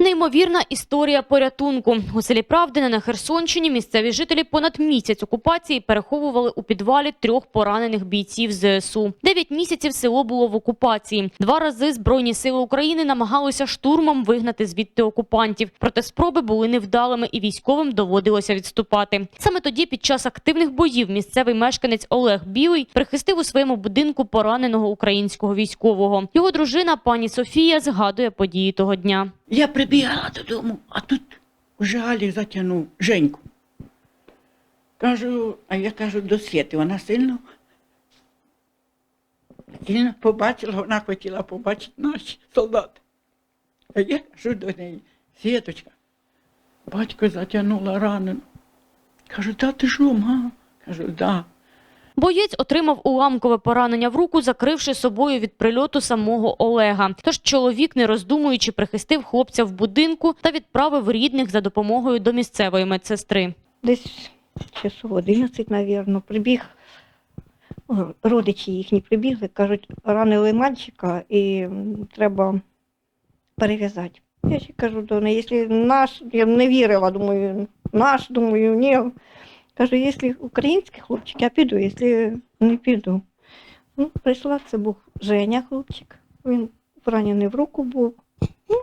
Неймовірна історія порятунку. У селі Правдине на Херсонщині місцеві жителі понад місяць окупації переховували у підвалі трьох поранених бійців ЗСУ. Дев'ять місяців село було в окупації. Два рази Збройні сили України намагалися штурмом вигнати звідти окупантів. Проте спроби були невдалими і військовим доводилося відступати. Саме тоді, під час активних боїв, місцевий мешканець Олег Білий прихистив у своєму будинку пораненого українського військового. Його дружина пані Софія згадує події того дня. Я прибігала додому, а тут вже Алік затягнув Женьку. Кажу, а я кажу до Світи, вона сильно. Сильно побачила, вона хотіла побачити наші солдати. А я кажу до неї, Світочка, батько затягнула ранену. Кажу, та ти що, ма? Кажу, да. Боєць отримав уламкове поранення в руку, закривши собою від прильоту самого Олега. Тож чоловік, не роздумуючи, прихистив хлопця в будинку та відправив рідних за допомогою до місцевої медсестри. Десь часов 11, навірно, прибіг. Родичі їхні прибігли, кажуть, ранили мальчика і треба перев'язати. Я ще кажу до неї, якщо наш, я не вірила, думаю, наш, думаю, ні. Кажу, якщо український хлопчик, я піду, якщо не піду. Ну, прийшла, це був Женя хлопчик. Він поранений в руку був. Ну,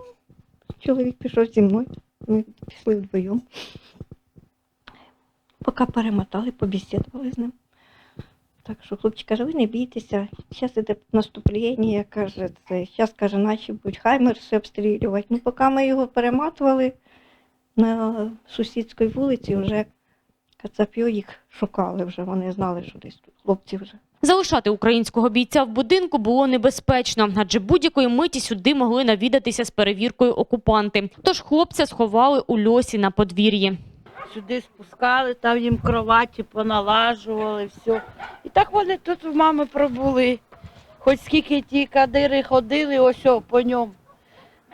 чоловік пішов зі мною. Ми пішли вдвоєм. Поки перемотали, побесідували з ним. Так що хлопчик каже, ви не бійтеся, зараз іде наступлення, каже, це, зараз, каже, наші будуть хаймерси обстрілювати. Ну, поки ми його перематували на сусідській вулиці, вже кацапьо їх шукали вже, вони знали, що десь тут хлопці вже. Залишати українського бійця в будинку було небезпечно, адже будь-якої миті сюди могли навідатися з перевіркою окупанти. Тож хлопця сховали у льосі на подвір'ї. Сюди спускали, там їм кроваті поналажували, все. І так вони тут в мами пробули. Хоч скільки ті кадири ходили, ось о, по ньому.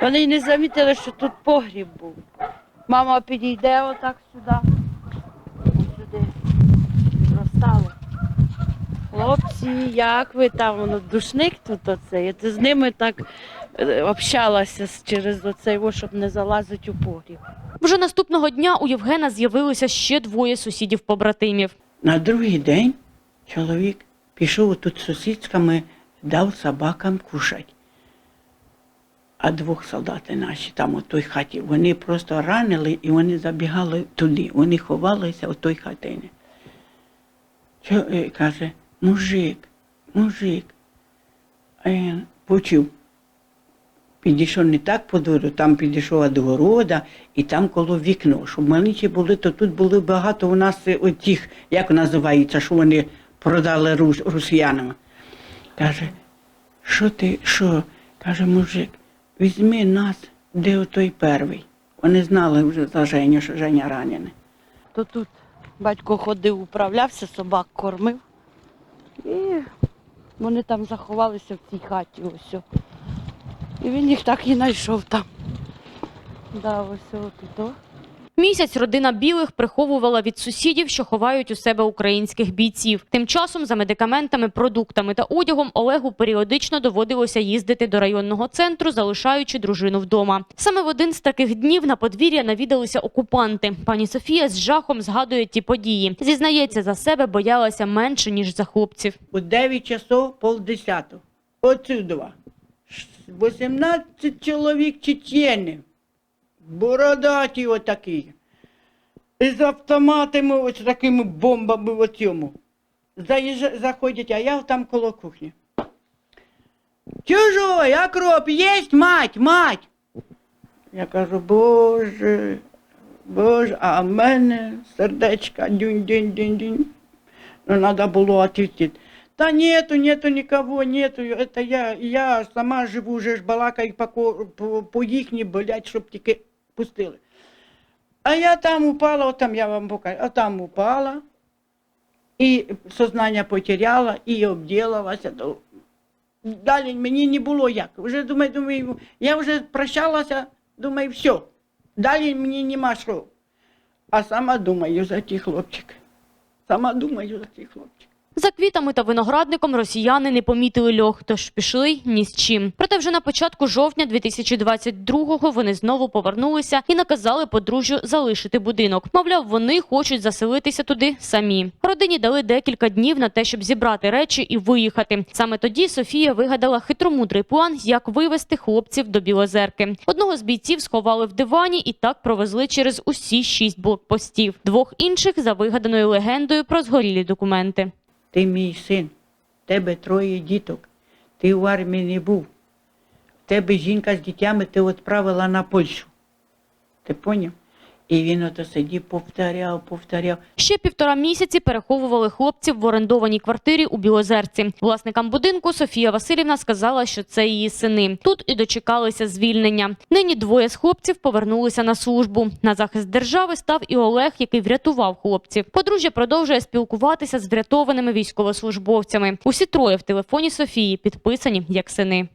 Вони й не замітили, що тут погріб був. Мама підійде отак сюди. Розстало. Хлопці, як ви там? Воно душник тут оцей. Я з ними так е, общалася через оцей, о, щоб не залазити у погріб. Вже наступного дня у Євгена з'явилося ще двоє сусідів-побратимів. На другий день чоловік пішов тут з сусідками, дав собакам кушати. А двох солдати наші там у той хаті, вони просто ранили і вони забігали туди. Вони ховалися у той хатині. Чо, е, каже, мужик, мужик. А він почув. Підійшов не так по двору, там підійшов до города і там коло вікно. Щоб маленькі були, то тут було багато у нас отих, як називається, що вони продали рус, росіянам. Каже, що ти, що? Каже, мужик, візьми нас, де отой перший. Вони знали вже за Женю, що Женя ранений. То тут батько ходив, управлявся, собак кормив. І вони там заховалися в цій хаті. Ось. І він їх так і знайшов там. Да, ось тут. Місяць родина білих приховувала від сусідів, що ховають у себе українських бійців. Тим часом за медикаментами, продуктами та одягом Олегу періодично доводилося їздити до районного центру, залишаючи дружину вдома. Саме в один з таких днів на подвір'я навідалися окупанти. Пані Софія з жахом згадує ті події. Зізнається, за себе боялася менше ніж за хлопців. У 9 часов полдесятого. Отсюдова. 18 чоловік чеченів. Бородаті отакі. І з автоматами, ось такими бомбами в цьому. Заїжджа, заходять, а я там коло кухні. Чужой, окроп, єсть мать, мать. Я кажу, боже, боже, а в мене сердечка дюнь-дюнь-дюнь-дюнь. Ну, надо було ответить. Та нету, нету никого, нету. Это я, я сама живу, вже ж балакаю по, по, по їхній, блядь, щоб тільки пустили. А я там упала, от там я вам покажу, а там упала, і сознання потеряла, і обділалася. То... Далі мені не було як. Вже думаю, думаю, я вже прощалася, думаю, все. Далі мені нема що. А сама думаю за ті хлопчик. Сама думаю за ті хлопчик. За квітами та виноградником росіяни не помітили льох, тож пішли ні з чим. Проте вже на початку жовтня 2022-го вони знову повернулися і наказали подружжю залишити будинок. Мовляв, вони хочуть заселитися туди самі. Родині дали декілька днів на те, щоб зібрати речі і виїхати. Саме тоді Софія вигадала хитромудрий план, як вивезти хлопців до Білозерки. Одного з бійців сховали в дивані і так провезли через усі шість блокпостів. Двох інших за вигаданою легендою про згорілі документи. Ти мій син, в тебе троє діток, ти в армії не був. В тебе жінка з дітями ти відправила на Польщу. Ти поняв? І він ото сидів, повторяв, повторяв. Ще півтора місяці переховували хлопців в орендованій квартирі у Білозерці. Власникам будинку Софія Васильівна сказала, що це її сини. Тут і дочекалися звільнення. Нині двоє з хлопців повернулися на службу. На захист держави став і Олег, який врятував хлопців. Подружжя продовжує спілкуватися з врятованими військовослужбовцями. Усі троє в телефоні Софії підписані як сини.